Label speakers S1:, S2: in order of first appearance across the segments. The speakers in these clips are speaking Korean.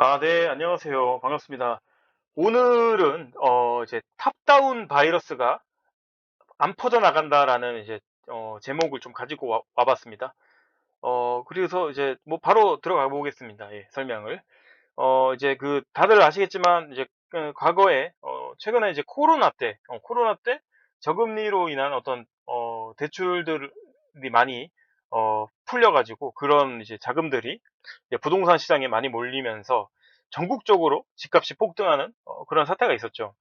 S1: 아, 네, 안녕하세요. 반갑습니다. 오늘은, 어, 이제 탑다운 바이러스가 안 퍼져나간다라는 이제, 어, 제목을 좀 가지고 와, 와봤습니다. 어, 그래서 이제 뭐 바로 들어가 보겠습니다. 예, 설명을. 어, 이제 그, 다들 아시겠지만, 이제, 그 과거에, 어, 최근에 이제 코로나 때, 어, 코로나 때 저금리로 인한 어떤, 어, 대출들이 많이, 어, 풀려가지고 그런 이제 자금들이 이제 부동산 시장에 많이 몰리면서 전국적으로 집값이 폭등하는 어, 그런 사태가 있었죠.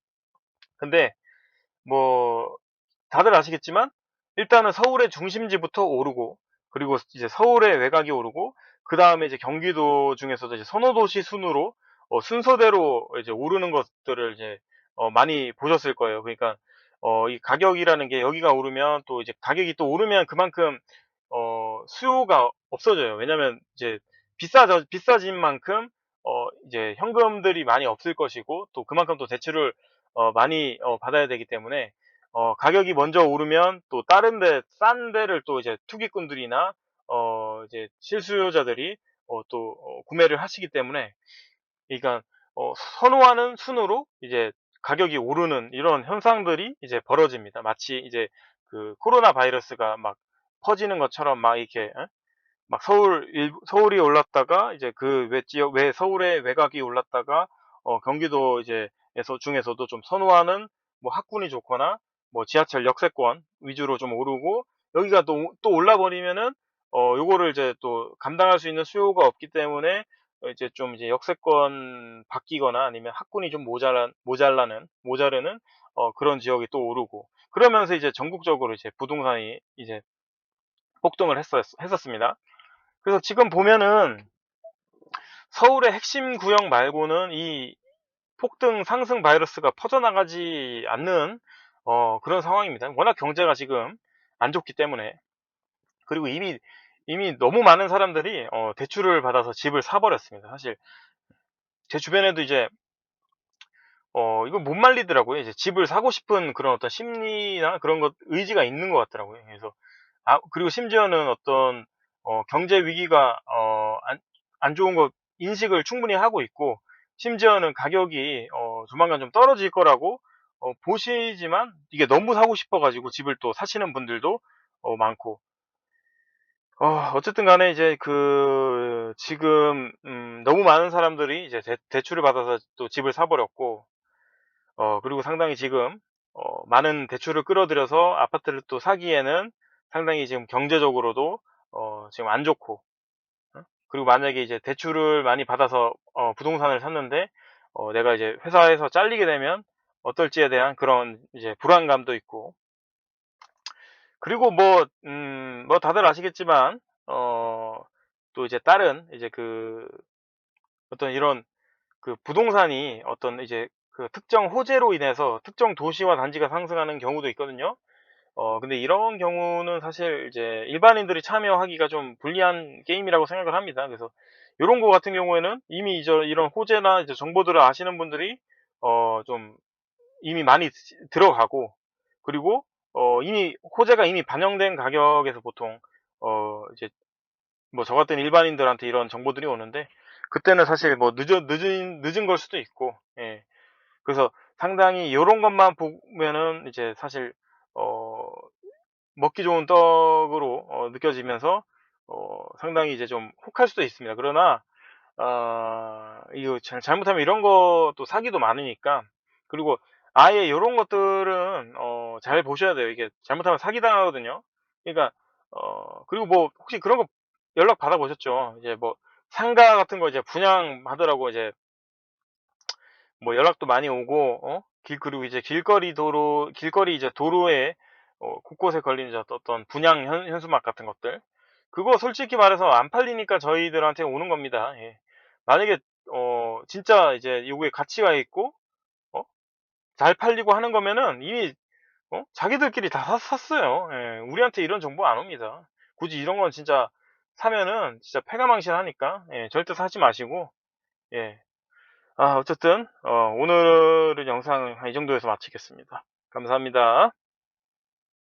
S1: 근데 뭐 다들 아시겠지만 일단은 서울의 중심지부터 오르고 그리고 이제 서울의 외곽이 오르고 그 다음에 이제 경기도 중에서도 이제 선호도시 순으로 어, 순서대로 이제 오르는 것들을 이제 어, 많이 보셨을 거예요. 그러니까 어, 이 가격이라는 게 여기가 오르면 또 이제 가격이 또 오르면 그만큼 어, 수요가 없어져요. 왜냐면 이제 비싸져 비싸진 만큼 어, 이제 현금들이 많이 없을 것이고 또 그만큼 또 대출을 어, 많이 어, 받아야 되기 때문에 어, 가격이 먼저 오르면 또 다른 데, 싼 데를 또 이제 투기꾼들이나, 어, 이제 실수요자들이, 어, 또, 어, 구매를 하시기 때문에, 그러니까, 어, 선호하는 순으로 이제 가격이 오르는 이런 현상들이 이제 벌어집니다. 마치 이제 그 코로나 바이러스가 막 퍼지는 것처럼 막 이렇게, 어? 막 서울, 일, 서울이 올랐다가 이제 그 외 지역, 외, 서울의 외곽이 올랐다가, 어, 경기도 이제, 에서 중에서도 좀 선호하는 뭐 학군이 좋거나 뭐 지하철 역세권 위주로 좀 오르고 여기가 또, 또 올라 버리면은 어 요거를 이제 또 감당할 수 있는 수요가 없기 때문에 이제 좀 이제 역세권 바뀌거나 아니면 학군이 좀 모자란 모자라는 모자르는 어 그런 지역이 또 오르고 그러면서 이제 전국적으로 이제 부동산이 이제 폭등을 했었, 했었습니다. 그래서 지금 보면은 서울의 핵심 구역 말고는 이 폭등 상승 바이러스가 퍼져나가지 않는 어, 그런 상황입니다. 워낙 경제가 지금 안 좋기 때문에 그리고 이미 이미 너무 많은 사람들이 어, 대출을 받아서 집을 사버렸습니다. 사실 제 주변에도 이제 어, 이거 못 말리더라고요. 이제 집을 사고 싶은 그런 어떤 심리나 그런 것 의지가 있는 것 같더라고요. 그래서 아 그리고 심지어는 어떤 어, 경제 위기가 어, 안, 안 좋은 것 인식을 충분히 하고 있고 심지어는 가격이 어, 조만간 좀 떨어질 거라고 어, 보시지만 이게 너무 사고 싶어가지고 집을 또 사시는 분들도 어, 많고. 어, 어쨌든 간에 이제 그 지금 음, 너무 많은 사람들이 이제 대, 출을 받아서 또 집을 사버렸고 어, 그리고 상당히 지금 어, 많은 대출을 끌어들여서 아파트를 또 사기에는 상당히 지금 경제적으로도 어, 지금 안 좋고 어? 그리고 만약에 이제 대출을 많이 받아서 어, 부동산을 샀는데 어, 내가 이제 회사에서 잘리게 되면 어떨지에 대한 그런 이제 불안감도 있고 그리고 뭐, 음, 뭐 다들 아시겠지만, 어, 또 이제 다른 이제 그 어떤 이런 그 부동산이 어떤 이제 그 특정 호재로 인해서 특정 도시와 단지가 상승하는 경우도 있거든요. 어, 근데 이런 경우는 사실 이제 일반인들이 참여하기가 좀 불리한 게임이라고 생각을 합니다. 그래서 이런 거 같은 경우에는 이미 이제 이런 호재나 이제 정보들을 아시는 분들이 어, 좀 이미 많이 들어가고 그리고 어, 이미 호재가 이미 반영된 가격에서 보통 어, 이제 뭐 저 같은 일반인들한테 이런 정보들이 오는데 그때는 사실 뭐 늦은 늦은 늦은 걸 수도 있고 예. 그래서 상당히 이런 것만 보면은 이제 사실 어, 먹기 좋은 떡으로 어, 느껴지면서 어, 상당히 이제 좀 혹할 수도 있습니다. 그러나 어, 이거 잘못하면 이런 것도 사기도 많으니까 그리고 아예 이런 것들은 어, 잘 보셔야 돼요. 이게 잘못하면 사기 당하거든요. 그러니까 어, 그리고 뭐 혹시 그런 거 연락 받아 보셨죠? 이제 뭐 상가 같은 거 이제 분양하더라고 이제 뭐 연락도 많이 오고 어? 길 그리고 이제 길거리 도로 길거리 이제 도로에 어, 곳곳에 걸린 어떤 분양 현, 현수막 같은 것들 그거 솔직히 말해서 안 팔리니까 저희들한테 오는 겁니다. 예. 만약에 어 진짜 이제 요게 가치가 있고 잘 팔리고 하는 거면은 이미 어? 자기들끼리 다 샀, 어요 예, 우리한테 이런 정보 안 옵니다. 굳이 이런 건 진짜 사면은 진짜 패가망신하니까 예, 절대 사지 마시고 예. 아 어쨌든 어, 오늘은 영상 이 정도에서 마치겠습니다. 감사합니다.